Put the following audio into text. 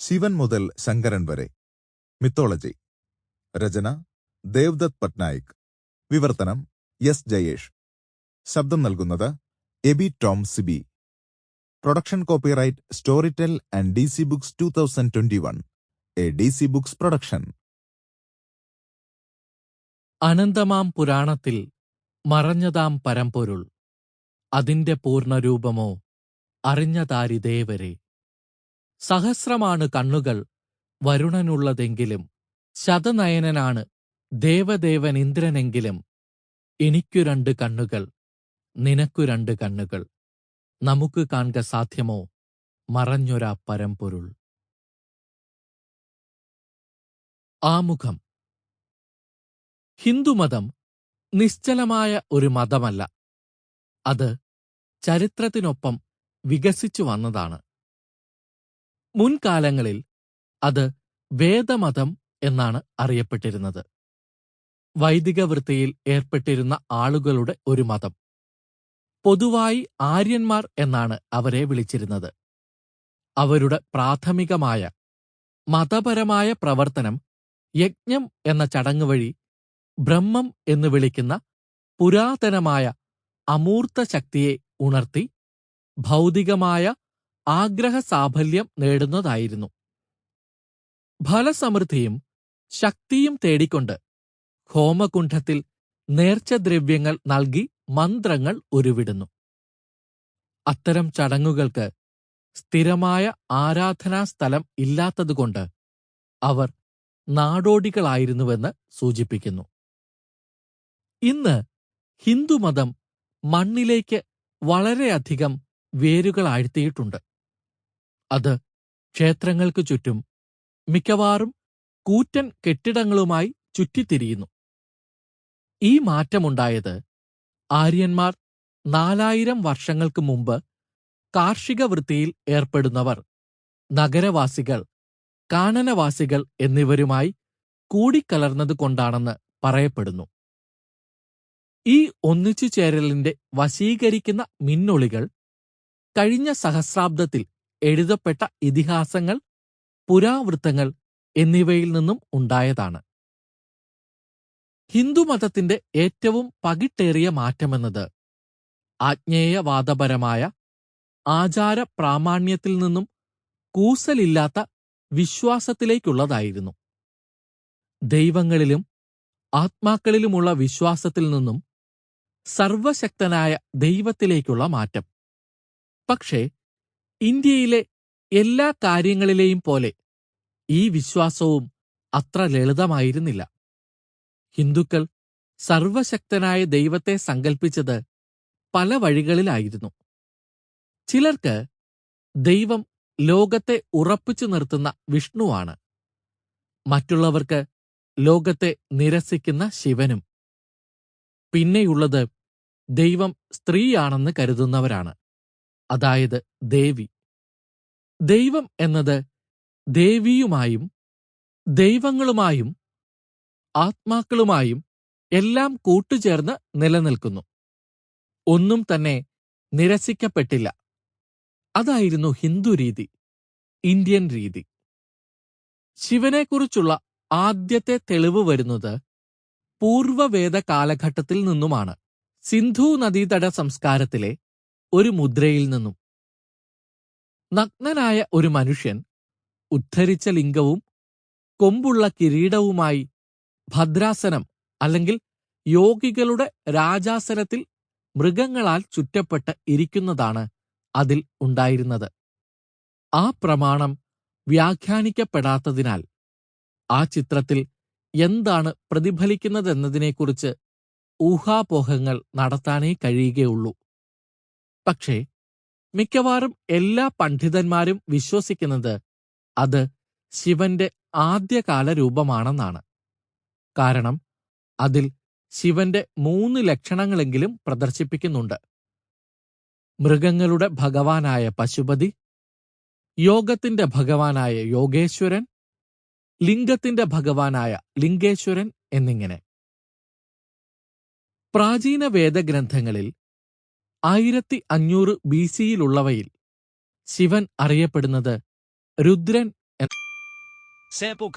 ശിവൻ മുതൽ ശങ്കരൻ വരെ. മിത്തോളജി. രചന ദേവ്ദത്ത് പട്നായിക്. വിവർത്തനം എസ് ജയേഷ്. ശബ്ദം നൽകുന്നത് AB Tom Sibi. Production copyright tell and D C Books two thousand twenty one. A D C Books production. അനന്തമാം പുരാണത്തിൽ മറഞ്ഞതാം പരമ്പൊരുൾ അതിന്റെ പൂർണരൂപമോ അറിഞ്ഞതാരിതേവരെ. സഹസ്രമാണ് കണ്ണുകൾ വരുണനുള്ളതെങ്കിലും ശതനയനനാണ് ദേവദേവൻ ഇന്ദ്രനെങ്കിലും എനിക്കു രണ്ട് കണ്ണുകൾ നിനക്കു രണ്ട് കണ്ണുകൾ. നമുക്ക് കാണുക സാധ്യമോ? മറഞ്ഞൊരാ പരമ്പൊരുൾ. ആമുഖം. ഹിന്ദുമതം നിശ്ചലമായ ഒരു മതമല്ല. അത് ചരിത്രത്തിനൊപ്പം വികസിച്ചു വന്നതാണ്. മുൻകാലങ്ങളിൽ അത് വേദമതം എന്നാണ് അറിയപ്പെട്ടിരുന്നത്. വൈദിക വൃത്തിയിൽ ഏർപ്പെട്ടിരുന്ന ആളുകളുടെ ഒരു മതം. പൊതുവായി ആര്യന്മാർ എന്നാണ് അവരെ വിളിച്ചിരുന്നത്. അവരുടെ പ്രാഥമികമായ മതപരമായ പ്രവർത്തനം യജ്ഞം എന്ന ചടങ്ങ് വഴി ബ്രഹ്മം എന്ന് വിളിക്കുന്ന പുരാതനമായ അമൂർത്ത ശക്തിയെ ഉണർത്തി ഭൗതികമായ ആഗ്രഹസാഫല്യം നേടുന്നതായിരുന്നു. ഫലസമൃദ്ധിയും ശക്തിയും തേടിക്കൊണ്ട് ഹോമകുണ്ഠത്തിൽ നേർച്ചദ്രവ്യങ്ങൾ നൽകി മന്ത്രങ്ങൾ ഉരുവിടുന്നു. അത്തരം ചടങ്ങുകൾക്ക് സ്ഥിരമായ ആരാധനാ സ്ഥലം ഇല്ലാത്തതുകൊണ്ട് അവർ നാടോടികളായിരുന്നുവെന്ന് സൂചിപ്പിക്കുന്നു. ഇന്ന് ഹിന്ദുമതം മണ്ണിലേക്ക് വളരെയധികം വേരുകളാഴ്ത്തിയിട്ടുണ്ട്. അത് ക്ഷേത്രങ്ങൾക്ക് ചുറ്റും മിക്കവാറും കൂറ്റൻ കെട്ടിടങ്ങളുമായി ചുറ്റിത്തിരിയുന്നു. ഈ മാറ്റമുണ്ടായത് ആര്യന്മാർ നാലായിരം വർഷങ്ങൾക്ക് മുമ്പ് കാർഷിക വൃത്തിയിൽ ഏർപ്പെടുന്നവർ നഗരവാസികൾ കാനനവാസികൾ എന്നിവരുമായി കൂടിക്കലർന്നതുകൊണ്ടാണെന്ന് പറയപ്പെടുന്നു. ഈ ഒന്നിച്ചു ചേരലിന്റെ വശീകരിക്കുന്ന മിന്നൊളികൾ കഴിഞ്ഞ സഹസ്രാബ്ദത്തിൽ എഴുതപ്പെട്ട ഇതിഹാസങ്ങൾ പുരാവൃത്തങ്ങൾ എന്നിവയിൽ നിന്നും ഉണ്ടായതാണ്. ഹിന്ദുമതത്തിന്റെ ഏറ്റവും പകിട്ടേറിയ മാറ്റമെന്നത് ആജ്ഞേയവാദപരമായ ആചാര പ്രാമാണ്യത്തിൽ നിന്നും കൂസലില്ലാത്ത വിശ്വാസത്തിലേക്കുള്ളതായിരുന്നു. ദൈവങ്ങളിലും ആത്മാക്കളിലുമുള്ള വിശ്വാസത്തിൽ നിന്നും സർവശക്തനായ ദൈവത്തിലേക്കുള്ള മാറ്റം. പക്ഷേ ഇന്ത്യയിലെ എല്ലാ കാര്യങ്ങളിലെയും പോലെ ഈ വിശ്വാസവും അത്ര ലളിതമായിരുന്നില്ല. ഹിന്ദുക്കൾ സർവശക്തനായ ദൈവത്തെ സങ്കൽപ്പിച്ചത് പല വഴികളിലായിരുന്നു. ചിലർക്ക് ദൈവം ലോകത്തെ ഉറപ്പിച്ചു നിർത്തുന്ന വിഷ്ണുവാണ്. മറ്റുള്ളവർക്ക് ലോകത്തെ നിരസിക്കുന്ന ശിവനും. പിന്നെയുള്ളത് ദൈവം സ്ത്രീയാണെന്ന് കരുതുന്നവരാണ്. അതായത് ദേവി. ദൈവം എന്നത് ദേവിയുമായും ദൈവങ്ങളുമായും ആത്മാക്കളുമായും എല്ലാം കൂട്ടുചേർന്ന് നിലനിൽക്കുന്നു. ഒന്നും തന്നെ നിരസിക്കപ്പെട്ടില്ല. അതായിരുന്നു ഹിന്ദു രീതി ഇന്ത്യൻ രീതി. ശിവനെക്കുറിച്ചുള്ള ആദ്യത്തെ തെളിവ് വരുന്നത് പൂർവവേദ കാലഘട്ടത്തിൽ നിന്നുമാണ്. സിന്ധു നദീതട സംസ്കാരത്തിലെ ഒരു മുദ്രയിൽ നിന്നും. നഗ്നനായ ഒരു മനുഷ്യൻ ഉദ്ധരിച്ച ലിംഗവും കൊമ്പുള്ള കിരീടവുമായി ഭദ്രാസനം അല്ലെങ്കിൽ യോഗികളുടെ രാജാസനത്തിൽ മൃഗങ്ങളാൽ ചുറ്റപ്പെട്ട് ഇരിക്കുന്നതാണ് അതിൽ ഉണ്ടായിരുന്നത്. ആ പ്രമാണം വ്യാഖ്യാനിക്കപ്പെടാത്തതിനാൽ ആ ചിത്രത്തിൽ എന്താണ് പ്രതിഫലിക്കുന്നതെന്നതിനെക്കുറിച്ച് ഊഹാപോഹങ്ങൾ നടത്താനേ കഴിയുകയുള്ളൂ. പക്ഷേ മിക്കവാറും എല്ലാ പണ്ഡിതന്മാരും വിശ്വസിക്കുന്നത് അത് ശിവന്റെ ആദ്യകാല രൂപമാണെന്നാണ് കാരണം അതിൽ ശിവന്റെ മൂന്ന് ലക്ഷണങ്ങളെങ്കിലും പ്രദർശിപ്പിക്കുന്നുണ്ട്. മൃഗങ്ങളുടെ ഭഗവാനായ പശുപതി യോഗത്തിന്റെ ഭഗവാനായ യോഗേശ്വരൻ ലിംഗത്തിന്റെ ഭഗവാനായ ലിംഗേശ്വരൻ എന്നിങ്ങനെ. പ്രാചീന വേദഗ്രന്ഥങ്ങളിൽ ആയിരത്തി അഞ്ഞൂറ് ബി സിയിലുള്ളവയിൽ ശിവൻ അറിയപ്പെടുന്നത് രുദ്രൻ Sample?